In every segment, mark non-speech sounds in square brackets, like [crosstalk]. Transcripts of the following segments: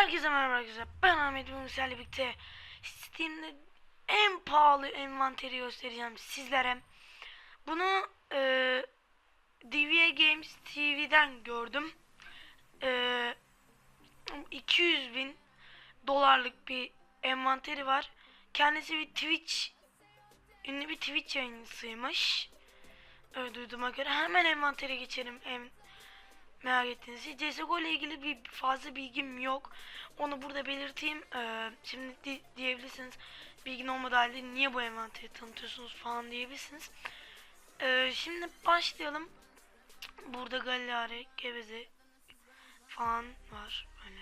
Herkese merhaba arkadaşlar. Ben Ahmet sizlerle birlikte Steam'de en pahalı envanteri göstereceğim sizlere. Bunu e, DVA Games TV'den gördüm. E, 200 bin dolarlık bir envanteri var. Kendisi bir Twitch ünlü bir Twitch yayıncısıymış. Öyle duyduğuma göre hemen envantere geçelim. En, merak ettiğiniz CSGO ile ilgili bir fazla bilgim yok. Onu burada belirteyim. Ee, şimdi di- diyebilirsiniz bilgin olmadığı halde niye bu envanteri tanıtıyorsunuz falan diyebilirsiniz. Ee, şimdi başlayalım. Burada Galilare, Geveze falan var böyle.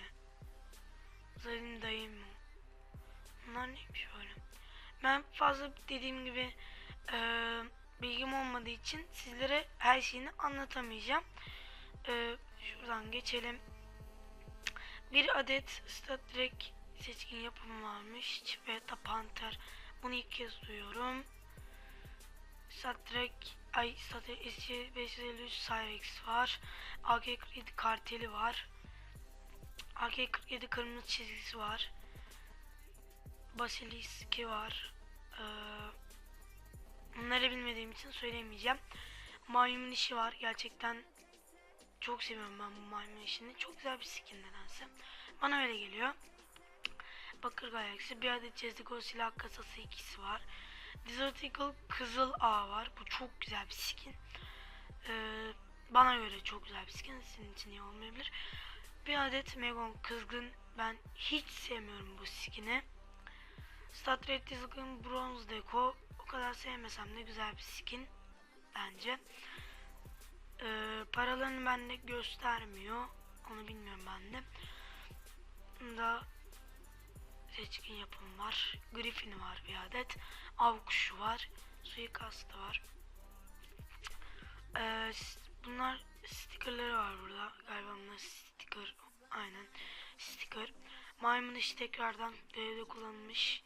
Zalim dayım mı? Bunlar neymiş böyle? Ben fazla dediğim gibi eee, bilgim olmadığı için sizlere her şeyini anlatamayacağım. Ee, şuradan geçelim. Bir adet Star Trek seçkin yapımı varmış. Çipeta Panther. Bunu ilk kez duyuyorum. Star Trek ay Star Trek SC553 Cyrex var. AK-47 karteli var. AK-47 kırmızı çizgisi var. Basilisk'i var. Ee, bunları bilmediğim için söyleyemeyeceğim. Maymun işi var. Gerçekten çok seviyorum ben bu maymun işini. Çok güzel bir skin nedense. Bana öyle geliyor. Bakır Galaxy. Bir adet Jessico silah kasası ikisi var. Desert Kızıl A var. Bu çok güzel bir skin. Ee, bana göre çok güzel bir skin. Sizin için iyi olmayabilir. Bir adet Megon Kızgın. Ben hiç sevmiyorum bu skin'i. Star Trek Discipline Bronze Deco. O kadar sevmesem de güzel bir skin. Bence. Ee, paralarını bende göstermiyor. Onu bilmiyorum ben de. Bunda seçkin yapım var. Griffin var bir adet. Av kuşu var. Suikastı var. Ee, bunlar stickerları var burada. Galiba bunlar sticker. Aynen. Sticker. Maymun işi tekrardan görevde kullanılmış.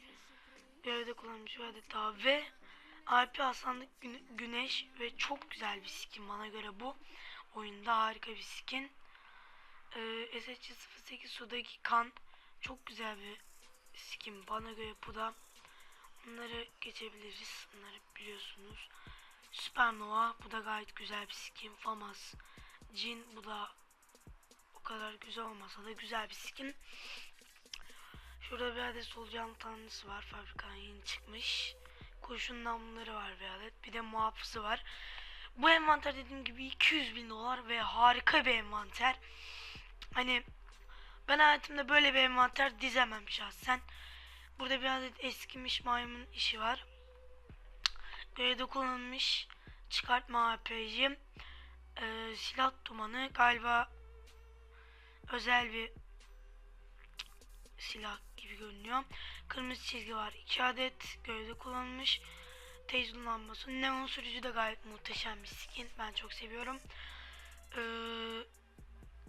Görevde kullanılmış bir adet daha ve Alp Aslanlık Güne- Güneş ve çok güzel bir skin bana göre bu. Oyunda harika bir skin. Ee, SH08 sudaki kan çok güzel bir skin bana göre bu da. Bunları geçebiliriz. Bunları biliyorsunuz. Supernova bu da gayet güzel bir skin. Famas, Jin bu da o kadar güzel olmasa da güzel bir skin. Şurada bir adet solucan tanrısı var. Fabrikadan yeni çıkmış. Kurşun namluları var bir adet. Bir de muhafızı var. Bu envanter dediğim gibi 200 bin dolar ve harika bir envanter. Hani ben hayatımda böyle bir envanter dizemem şahsen. Burada bir adet eskimiş maymun işi var. Görevde kullanılmış çıkartma AP'yi. Ee, silah dumanı galiba özel bir silah gibi görünüyor. Kırmızı çizgi var. 2 adet gövde kullanılmış. Teyzun lambası. Neon sürücü de gayet muhteşem bir skin. Ben çok seviyorum. Ee,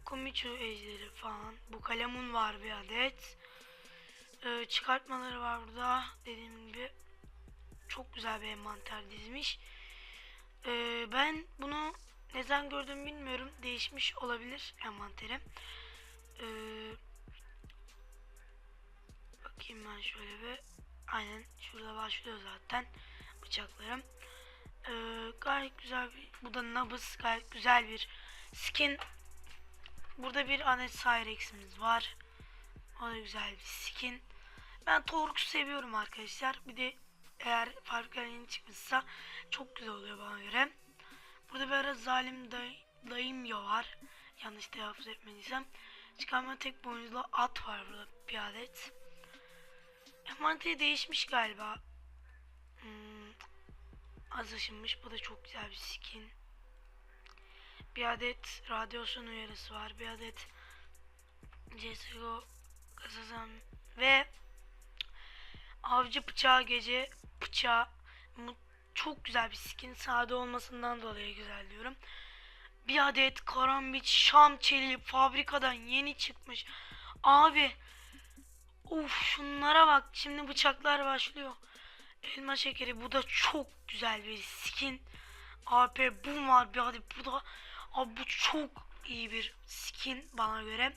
Komichu ejderi falan. Bu kalemun var bir adet. Ee, çıkartmaları var burada. Dediğim gibi çok güzel bir envanter dizmiş. Ee, ben bunu ne zaman gördüm bilmiyorum. Değişmiş olabilir envanterim. Ee, Bakayım ben şöyle bir. Aynen şurada başlıyor zaten bıçaklarım. Ee, gayet güzel bir. Bu da nabız gayet güzel bir skin. Burada bir adet Cyrex'imiz var. O da güzel bir skin. Ben Torx'u seviyorum arkadaşlar. Bir de eğer farklı yeni çıkmışsa çok güzel oluyor bana göre. Burada bir ara zalim day dayımyo var. Yanlış telaffuz etmediysem. Çıkarma tek boynuzlu at var burada bir adet. Envanteri değişmiş galiba. Hmm, az ışınmış. Bu da çok güzel bir skin. Bir adet radyasyon uyarısı var. Bir adet CSGO kazazan ve avcı bıçağı gece bıçağı çok güzel bir skin. Sade olmasından dolayı güzel diyorum. Bir adet karambit şam çeliği fabrikadan yeni çıkmış. Abi Of şunlara bak. Şimdi bıçaklar başlıyor. Elma şekeri bu da çok güzel bir skin. AP bu var bir adet bu da. Abi bu çok iyi bir skin bana göre.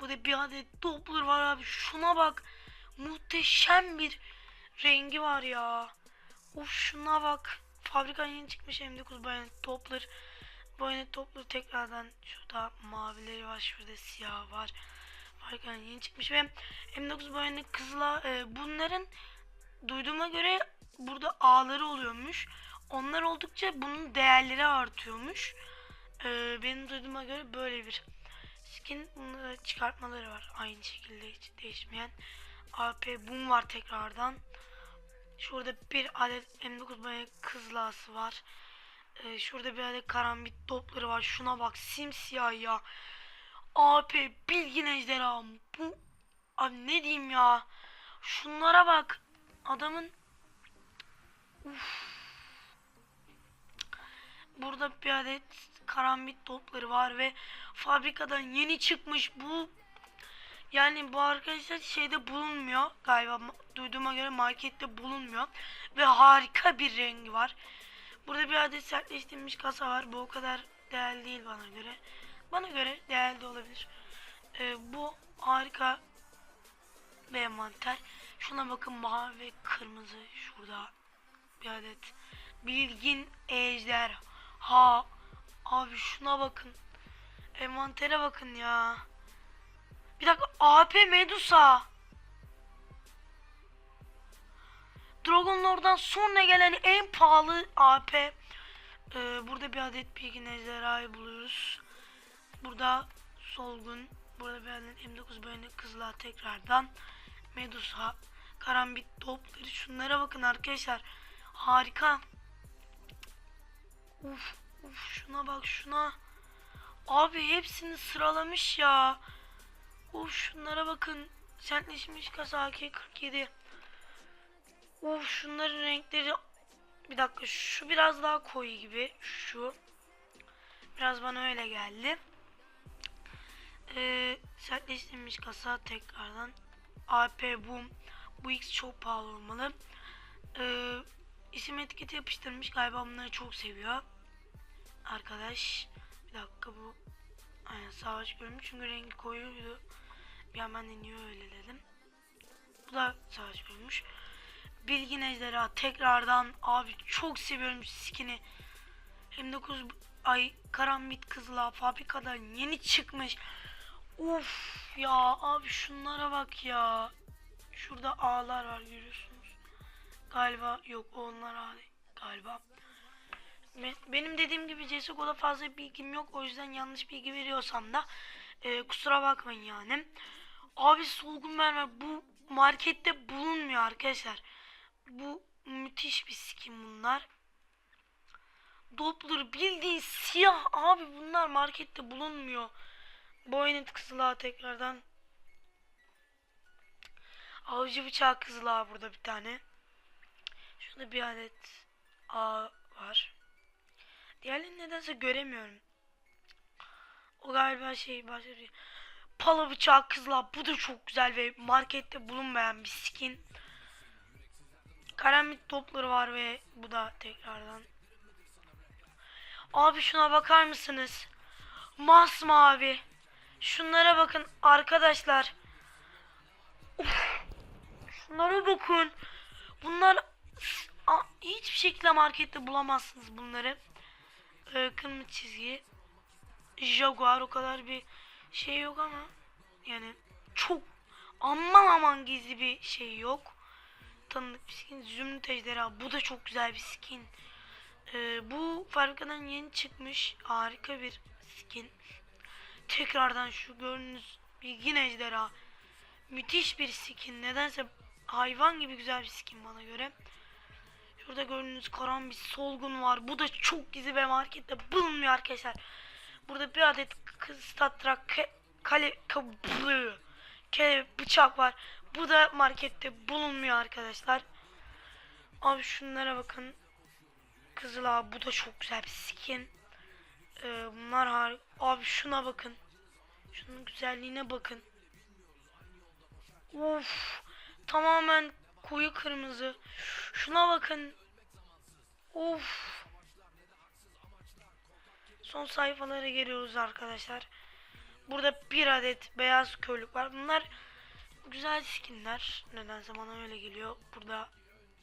Burada bir adet Doppler var abi. Şuna bak. Muhteşem bir rengi var ya. Uf şuna bak. Fabrikadan yeni çıkmış M9 bayonet Doppler. Bayonet Doppler tekrardan şurada mavileri var. Şurada siyah var. Fabrikadan yeni çıkmış ve M9 bayonet kızla e, bunların duyduğuma göre burada ağları oluyormuş. Onlar oldukça bunun değerleri artıyormuş. Ee, benim duyduğuma göre böyle bir skin bunları çıkartmaları var. Aynı şekilde hiç değişmeyen. AP boom var tekrardan. Şurada bir adet M9 bayağı kızlası var. Ee, şurada bir adet karambit topları var. Şuna bak simsiyah ya. AP bilgin ejderha. Bu abi ne diyeyim ya. Şunlara bak. Adamın Burada bir adet karambit topları var ve fabrikadan yeni çıkmış bu yani bu arkadaşlar şeyde bulunmuyor galiba ma- duyduğuma göre markette bulunmuyor ve harika bir rengi var. Burada bir adet sertleştirilmiş kasa var. Bu o kadar değerli değil bana göre. Bana göre değerli de olabilir. Ee, bu harika bir envanter. Şuna bakın mavi ve kırmızı. Şurada bir adet bilgin ejder. Ha abi şuna bakın. Envantere bakın ya. Bir dakika AP Medusa. Dragon Lord'dan sonra gelen en pahalı AP Ee, burada bir adet bilgin ejderhayı buluyoruz burada solgun burada adet M9 böyle kızlar tekrardan Medusa karambit topları şunlara bakın arkadaşlar. Harika. Uf uf şuna bak şuna. Abi hepsini sıralamış ya. Uf şunlara bakın. Sertleşmiş Kazaki 47 uf şunların renkleri. Bir dakika şu biraz daha koyu gibi. Şu. Biraz bana öyle geldi ee, sertleştirilmiş kasa tekrardan AP Boom bu X çok pahalı olmalı. Ee, isim etiketi yapıştırmış. Galiba bunları çok seviyor. Arkadaş. Bir dakika bu. Aynen savaş görmüş. Çünkü rengi koyuydu. Bir an ben de niye öyle dedim. Bu da savaş görmüş. Bilgin ejderha tekrardan abi çok seviyorum skin'i. Hem 9 ay karambit kızla fabrikadan yeni çıkmış. Uf ya abi şunlara bak ya. Şurada ağlar var görüyorsunuz. Galiba yok onlar ağ galiba. Be- Benim dediğim gibi CSGO'da fazla bilgim yok. O yüzden yanlış bilgi veriyorsam da e, kusura bakmayın yani. Abi solgun mermer bu markette bulunmuyor arkadaşlar. Bu müthiş bir skin bunlar. Doppler bildiğin siyah abi bunlar markette bulunmuyor. Boynet kızılağı tekrardan. Avcı bıçağı kızılağı burada bir tane. Şurada bir adet ağ var. Diğerlerini nedense göremiyorum. O galiba şey başlıyor. Pala bıçağı kızılağı bu da çok güzel ve markette bulunmayan bir skin. Karamit topları var ve bu da tekrardan. Abi şuna bakar mısınız? Masmavi. Şunlara bakın arkadaşlar. Uf. Şunlara bakın. Bunlar Aa, hiçbir şekilde markette bulamazsınız bunları. Ee, kırmızı çizgi. Jaguar o kadar bir şey yok ama yani çok aman aman gizli bir şey yok. Tanıdık bir skin. Zümrüt ejderha. Bu da çok güzel bir skin. Ee, bu fabrikadan yeni çıkmış harika bir skin. Tekrardan şu gördüğünüz bilgin ejderha. Müthiş bir skin. Nedense hayvan gibi güzel bir skin bana göre. Şurada gördüğünüz karan bir solgun var. Bu da çok gizli ve markette bulunmuyor arkadaşlar. Burada bir adet statrak kale kablı ke bıçak var. Bu da markette bulunmuyor arkadaşlar. Abi şunlara bakın. Kızıl abi bu da çok güzel bir skin. Ee, bunlar harika. Abi şuna bakın. Şunun güzelliğine bakın. Uf, tamamen koyu kırmızı. Şuna bakın. Of. Son sayfalara geliyoruz arkadaşlar. Burada bir adet beyaz körlük var. Bunlar güzel skinler. Nedense bana öyle geliyor. Burada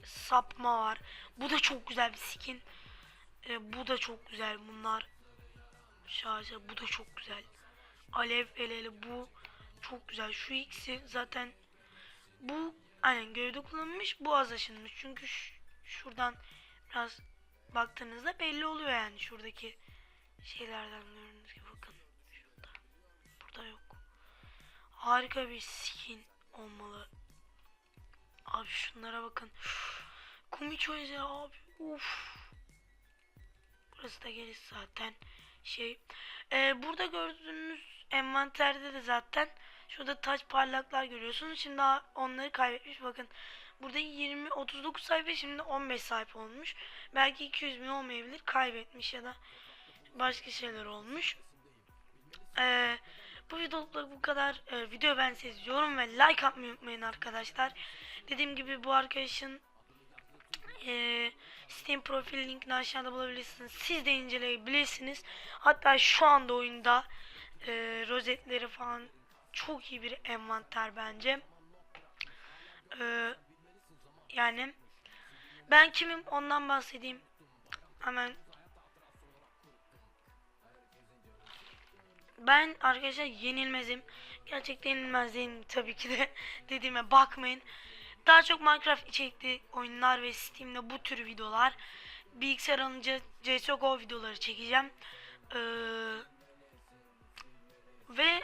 sapma var. Bu da çok güzel bir skin. Ee, bu da çok güzel. Bunlar şahsen bu da çok güzel. Alev el ele bu çok güzel. Şu ikisi zaten bu aynen gövde kullanılmış. Bu az aşınmış. Çünkü şuradan biraz baktığınızda belli oluyor yani şuradaki şeylerden gördüğünüz gibi bakın. Şurada. Burada yok. Harika bir skin olmalı. Abi şunlara bakın. Komiço ya abi. Uf. Burası da geliş zaten. Şey. Ee, burada gördüğünüz envanterde de zaten şurada taç parlaklar görüyorsunuz. Şimdi onları kaybetmiş. Bakın burada 20 39 sayfa şimdi 15 sayfa olmuş. Belki 200 bin olmayabilir. Kaybetmiş ya da başka şeyler olmuş. Ee, bu videolukta bu kadar. Ee, video beğenseniz yorum ve like atmayı unutmayın arkadaşlar. Dediğim gibi bu arkadaşın eee Steam profil linkini aşağıda bulabilirsiniz. Siz de inceleyebilirsiniz. Hatta şu anda oyunda eee, rozetleri falan çok iyi bir envanter bence. Eee, yani ben kimim ondan bahsedeyim. Hemen Ben arkadaşlar yenilmezim. Gerçekten yenilmez tabii ki de [laughs] dediğime bakmayın. Daha çok Minecraft içerikli oyunlar ve Steam'de bu tür videolar. Bilgisayar alınca CSGO videoları çekeceğim. Ee, ve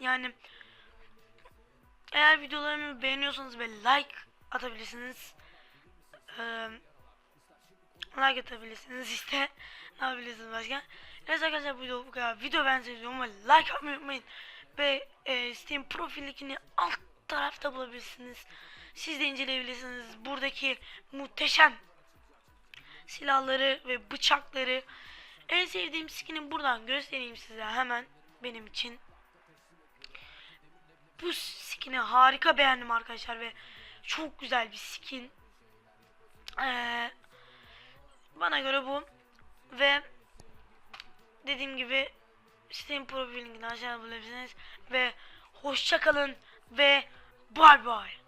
yani eğer videolarımı beğeniyorsanız ve like atabilirsiniz. Ee, like atabilirsiniz işte. Ne yapabilirsiniz başka? Neyse arkadaşlar bu video bu kadar. Video beğendiyseniz ve like atmayı unutmayın. Ve e, Steam profil linkini alt tarafta bulabilirsiniz. Siz de inceleyebilirsiniz. Buradaki muhteşem silahları ve bıçakları. En sevdiğim skini buradan göstereyim size hemen benim için. Bu skini harika beğendim arkadaşlar ve çok güzel bir skin. Ee, bana göre bu ve dediğim gibi Steam profil linkini aşağıda bulabilirsiniz ve hoşça kalın ve bay bay.